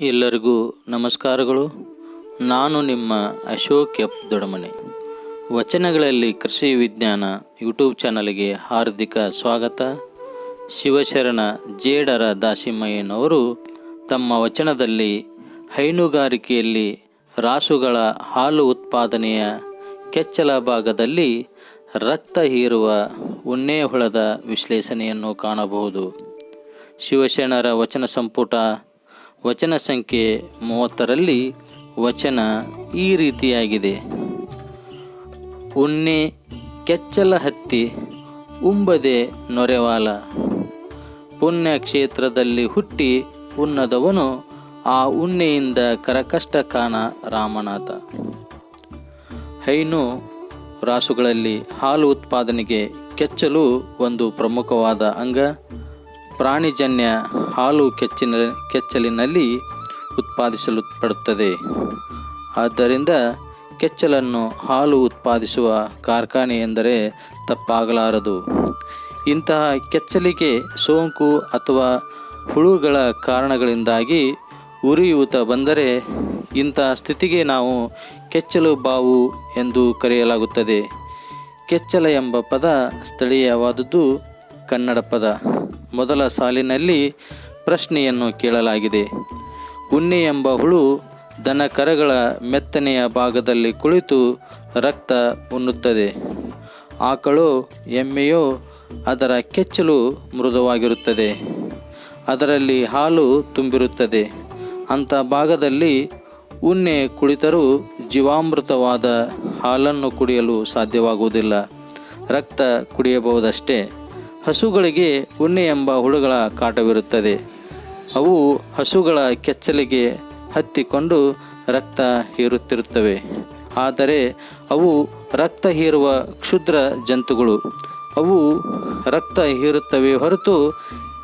ಎಲ್ಲರಿಗೂ ನಮಸ್ಕಾರಗಳು. ನಾನು ನಿಮ್ಮ ಅಶೋಕ್ ಎಪ್ ದೊಡಮನೆ. ವಚನಗಳಲ್ಲಿ ಕೃಷಿ ವಿಜ್ಞಾನ ಯೂಟ್ಯೂಬ್ ಚಾನಲ್ಗೆ ಹಾರ್ದಿಕ ಸ್ವಾಗತ. ಶಿವಶರಣ ಜೇಡರ ದಾಸಿಮಯ್ಯನವರು ತಮ್ಮ ವಚನದಲ್ಲಿ ಹೈನುಗಾರಿಕೆಯಲ್ಲಿ ರಾಸುಗಳ ಹಾಲು ಉತ್ಪಾದನೆಯ ಕೆಚ್ಚಲ ಭಾಗದಲ್ಲಿ ರಕ್ತ ಹೀರುವ ಉಣ್ಣೆ ಹುಳದ ವಿಶ್ಲೇಷಣೆಯನ್ನು ಕಾಣಬಹುದು. ಶಿವಶರಣರ ವಚನ ಸಂಪುಟ ವಚನ ಸಂಖ್ಯೆ ಮೂವತ್ತರಲ್ಲಿ ವಚನ ಈ ರೀತಿಯಾಗಿದೆ. ಉಣ್ಣೆ, ಕೆಚ್ಚಲ ಹತ್ತಿ, ಉಂಬದೆ ನೊರೆವಾಲ. ಪುಣ್ಯ ಕ್ಷೇತ್ರದಲ್ಲಿ ಹುಟ್ಟಿ ಉನ್ನದವನು ಆ ಉಣ್ಣೆಯಿಂದ ಕರಕಷ್ಟ ಕಾಣ ರಾಮನಾಥ. ಹೈನು ರಾಸುಗಳಲ್ಲಿ ಹಾಲು ಉತ್ಪಾದನೆಗೆ ಕೆಚ್ಚಲು ಒಂದು ಪ್ರಮುಖವಾದ ಅಂಗ. ಪ್ರಾಣಿಜನ್ಯ ಹಾಲು ಕೆಚ್ಚಿನ, ಕೆಚ್ಚಲಿನಲ್ಲಿ ಉತ್ಪಾದಿಸಲು ಪಡುತ್ತದೆ ಆದ್ದರಿಂದ ಕೆಚ್ಚಲನ್ನು ಹಾಲು ಉತ್ಪಾದಿಸುವ ಕಾರ್ಖಾನೆ ಎಂದರೆ ತಪ್ಪಾಗಲಾರದು. ಇಂತಹ ಕೆಚ್ಚಲಿಗೆ ಸೋಂಕು ಅಥವಾ ಹುಳುಗಳ ಕಾರಣಗಳಿಂದಾಗಿ ಉರಿಯೂತ ಬಂದರೆ ಇಂತಹ ಸ್ಥಿತಿಗೆ ನಾವು ಕೆಚ್ಚಲು ಬಾವು ಎಂದು ಕರೆಯಲಾಗುತ್ತದೆ. ಕೆಚ್ಚಲ ಎಂಬ ಪದ ಸ್ಥಳೀಯವಾದದ್ದು ಕನ್ನಡ ಪದ. ಮೊದಲ ಸಾಲಿನಲ್ಲಿ ಪ್ರಶ್ನೆಯನ್ನು ಕೇಳಲಾಗಿದೆ. ಉಣ್ಣೆ ಎಂಬ ಹುಳು ದನ ಕರಗಳ ಮೆತ್ತನೆಯ ಭಾಗದಲ್ಲಿ ಕುಳಿತು ರಕ್ತ ಉಣ್ಣುತ್ತದೆ. ಆಕಳು, ಎಮ್ಮೆಯೋ ಅದರ ಕೆಚ್ಚಲು ಮೃದುವಾಗಿರುತ್ತದೆ. ಅದರಲ್ಲಿ ಹಾಲು ತುಂಬಿರುತ್ತದೆ. ಅಂಥ ಭಾಗದಲ್ಲಿ ಉಣ್ಣೆ ಕುಳಿತರೂ ಜೀವಾಮೃತವಾದ ಹಾಲನ್ನು ಕುಡಿಯಲು ಸಾಧ್ಯವಾಗುವುದಿಲ್ಲ. ರಕ್ತ ಕುಡಿಯಬಹುದಷ್ಟೇ. ಹಸುಗಳಿಗೆ ಉಣ್ಣೆ ಎಂಬ ಹುಳುಗಳ ಕಾಟವಿರುತ್ತದೆ. ಅವು ಹಸುಗಳ ಕೆಚ್ಚಲಿಗೆ ಹತ್ತಿಕೊಂಡು ರಕ್ತ ಹೀರುತ್ತಿರುತ್ತವೆ. ಆದರೆ ಅವು ರಕ್ತ ಹೀರುವ ಕ್ಷುದ್ರ ಜಂತುಗಳು. ಅವು ರಕ್ತ ಹೀರುತ್ತವೆ ಹೊರತು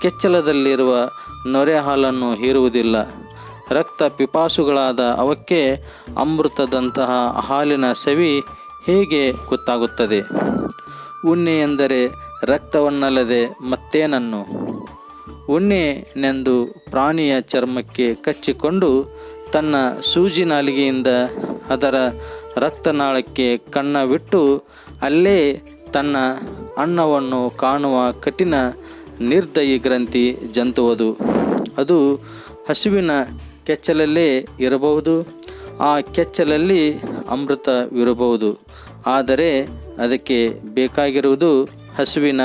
ಕೆಚ್ಚಲದಲ್ಲಿರುವ ನೊರೆ ಹಾಲನ್ನು ಹೀರುವುದಿಲ್ಲ. ರಕ್ತ ಪಿಪಾಸುಗಳಾದ ಅವಕ್ಕೆ ಅಮೃತದಂತಹ ಹಾಲಿನ ಸವಿ ಹೇಗೆ ಗೊತ್ತಾಗುತ್ತದೆ? ಉಣ್ಣೆ ಎಂದರೆ ರಕ್ತವನ್ನಲ್ಲದೆ ಮತ್ತೇನನ್ನು? ಉಣ್ಣೆನೆಂದು ಪ್ರಾಣಿಯ ಚರ್ಮಕ್ಕೆ ಕಚ್ಚಿಕೊಂಡು ತನ್ನ ಸೂಜಿ ನಾಲಿಗೆಯಿಂದ ಅದರ ರಕ್ತನಾಳಕ್ಕೆ ಕಣ್ಣವಿಟ್ಟು ಅಲ್ಲೇ ತನ್ನ ಅನ್ನವನ್ನು ಕಾಣುವ ಕಠಿಣ ನಿರ್ದಯಿ ಗ್ರಂಥಿ ಜಂತುವುದು. ಅದು ಹಸುವಿನ ಕೆಚ್ಚಲಲ್ಲೇ ಇರಬಹುದು, ಆ ಕೆಚ್ಚಲಲ್ಲಿ ಅಮೃತವಿರಬಹುದು. ಆದರೆ ಅದಕ್ಕೆ ಬೇಕಾಗಿರುವುದು ಹಸುವಿನ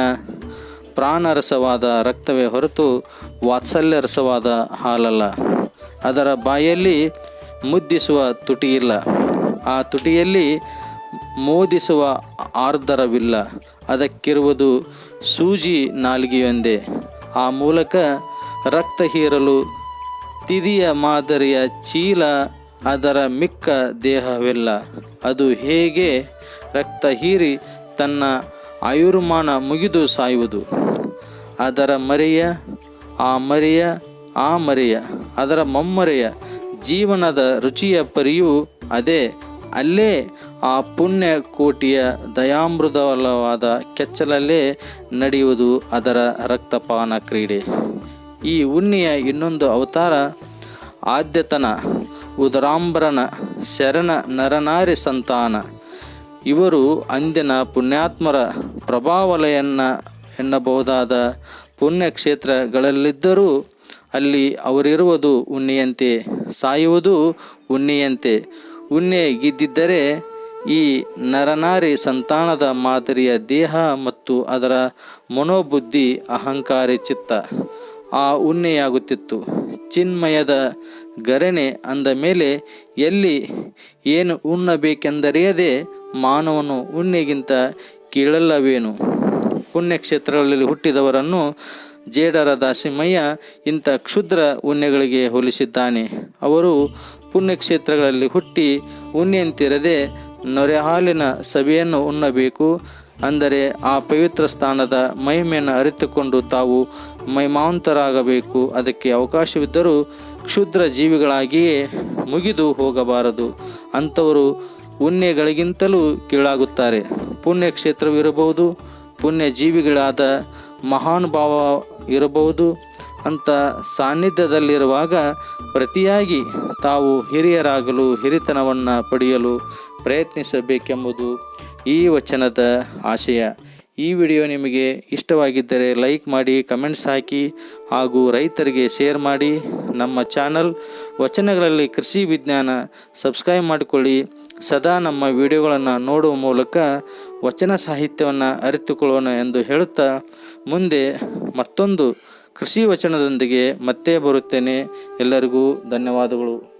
ಪ್ರಾಣರಸವಾದ ರಕ್ತವೇ ಹೊರತು ವಾತ್ಸಲ್ಯ ರಸವಾದ ಹಾಲಲ್ಲ. ಅದರ ಬಾಯಲ್ಲಿ ಮುದ್ದಿಸುವ ತುಟಿಯಿಲ್ಲ. ಆ ತುಟಿಯಲ್ಲಿ ಮೋದಿಸುವ ಆರ್ದರವಿಲ್ಲ. ಅದಕ್ಕಿರುವುದು ಸೂಜಿ ನಾಲಿಗೆಯೊಂದೇ. ಆ ಮೂಲಕ ರಕ್ತ ಹೀರಲು ತಿದಿಯ ಮಾದರಿಯ ಚೀಲ ಅದರ ಮಿಕ್ಕ ದೇಹವಿಲ್ಲ. ಅದು ಹೇಗೆ ರಕ್ತ ಹೀರಿ ತನ್ನ ಆಯುರ್ಮಾನ ಮುಗಿದು ಸಾಯುವುದು. ಅದರ ಮರೆಯ, ಆ ಮರೆಯ ಆ ಮರೆಯ, ಅದರ ಮಮ್ಮರೆಯ ಜೀವನದ ರುಚಿಯ ಪರಿಯು ಅದೇ. ಅಲ್ಲೇ ಆ ಪುಣ್ಯ ಕೋಟಿಯ ದಯಾಮೃತವಲವಾದ ಕೆಚ್ಚಲಲ್ಲೇ ನಡೆಯುವುದು ಅದರ ರಕ್ತಪಾನ ಕ್ರೀಡೆ. ಈ ಉಣ್ಣಿಯ ಇನ್ನೊಂದು ಅವತಾರ, ಆದ್ಯತನ, ಉದರಾಂಬರನ ಶರಣ ನರನಾರಿ ಸಂತಾನ. ಇವರು ಅಂದಿನ ಪುಣ್ಯಾತ್ಮರ ಪ್ರಭಾವಲಯನ್ನ ಎನ್ನಬಹುದಾದ ಪುಣ್ಯಕ್ಷೇತ್ರಗಳಲ್ಲಿದ್ದರೂ ಅಲ್ಲಿ ಅವರಿರುವುದು ಉಣ್ಣೆಯಂತೆ, ಸಾಯುವುದು ಉಣ್ಣೆಯಂತೆ. ಉಣ್ಣೆ ಗಿದ್ದಿದ್ದರೆ ಈ ನರನಾರಿ ಸಂತಾನದ ಮಾದರಿಯ ದೇಹ ಮತ್ತು ಅದರ ಮನೋಬುದ್ಧಿ ಅಹಂಕಾರಿ ಚಿತ್ತ. ಆ ಉಣ್ಣೆಯಾಗುತ್ತಿತ್ತು. ಚಿನ್ಮಯದ ಗರಣೆ ಅಂದ ಮೇಲೆ ಎಲ್ಲಿ ಏನು ಉಣ್ಣಬೇಕೆಂದರಿಯದೆ ಮಾನವನು ಉಣ್ಣೆಗಿಂತ ಕೀಳಲ್ಲವೇನು? ಪುಣ್ಯಕ್ಷೇತ್ರಗಳಲ್ಲಿ ಹುಟ್ಟಿದವರನ್ನು ಜೇಡರ ದಾಸಿಮಯ್ಯ ಇಂಥ ಕ್ಷುದ್ರ ಉಣ್ಣೆಗಳಿಗೆ ಹೋಲಿಸಿದ್ದಾನೆ. ಅವರು ಪುಣ್ಯಕ್ಷೇತ್ರಗಳಲ್ಲಿ ಹುಟ್ಟಿ ಉಣ್ಣೆಯಂತಿರದೆ ನೊರೆ ಹಾಲಿನ ಸಭೆಯನ್ನು ಉಣ್ಣಬೇಕು. ಅಂದರೆ ಆ ಪವಿತ್ರ ಸ್ಥಾನದ ಮಹಿಮೆಯನ್ನು ಅರಿತುಕೊಂಡು ತಾವು ಮಹಿಮಾಂತರಾಗಬೇಕು ಅದಕ್ಕೆ ಅವಕಾಶವಿದ್ದರೂ ಕ್ಷುದ್ರ ಜೀವಿಗಳಾಗಿಯೇ ಮುಗಿದು ಹೋಗಬಾರದು. ಅಂಥವರು ಉಣ್ಣೆಗಳಿಗಿಂತಲೂ ಕೀಳಾಗುತ್ತಾರೆ. ಪುಣ್ಯಕ್ಷೇತ್ರವಿರಬಹುದು ಪುಣ್ಯ ಜೀವಿಗಳಾದ ಮಹಾನುಭಾವ ಇರಬಹುದು ಅಂತ ಸಾನ್ನಿಧ್ಯದಲ್ಲಿರುವಾಗ ಪ್ರತಿಯಾಗಿ ತಾವು ಹಿರಿಯರಾಗಲು, ಹಿರಿತನವನ್ನು ಪಡೆಯಲು ಪ್ರಯತ್ನಿಸಬೇಕೆಂಬುದು ಈ ವಚನದ ಆಶಯ. ಈ ವಿಡಿಯೋ ನಿಮಗೆ ಇಷ್ಟವಾಗಿದ್ದರೆ ಲೈಕ್ ಮಾಡಿ, ಕಮೆಂಟ್ಸ್ ಹಾಕಿ ಹಾಗೂ ರೈತರಿಗೆ ಶೇರ್ ಮಾಡಿ. ನಮ್ಮ ಚಾನಲ್ ವಚನಗಳಲ್ಲಿ ಕೃಷಿ ವಿಜ್ಞಾನ ಸಬ್ಸ್ಕ್ರೈಬ್ ಮಾಡಿಕೊಳ್ಳಿ. ಸದಾ ನಮ್ಮ ವಿಡಿಯೋಗಳನ್ನು ನೋಡುವ ಮೂಲಕ ವಚನ ಸಾಹಿತ್ಯವನ್ನು ಅರಿತುಕೊಳ್ಳೋಣ ಎಂದು ಹೇಳುತ್ತಾ ಮುಂದೆ ಮತ್ತೊಂದು ಕೃಷಿ ವಚನದೊಂದಿಗೆ ಮತ್ತೆ ಬರುತ್ತೇನೆ. ಎಲ್ಲರಿಗೂ ಧನ್ಯವಾದಗಳು.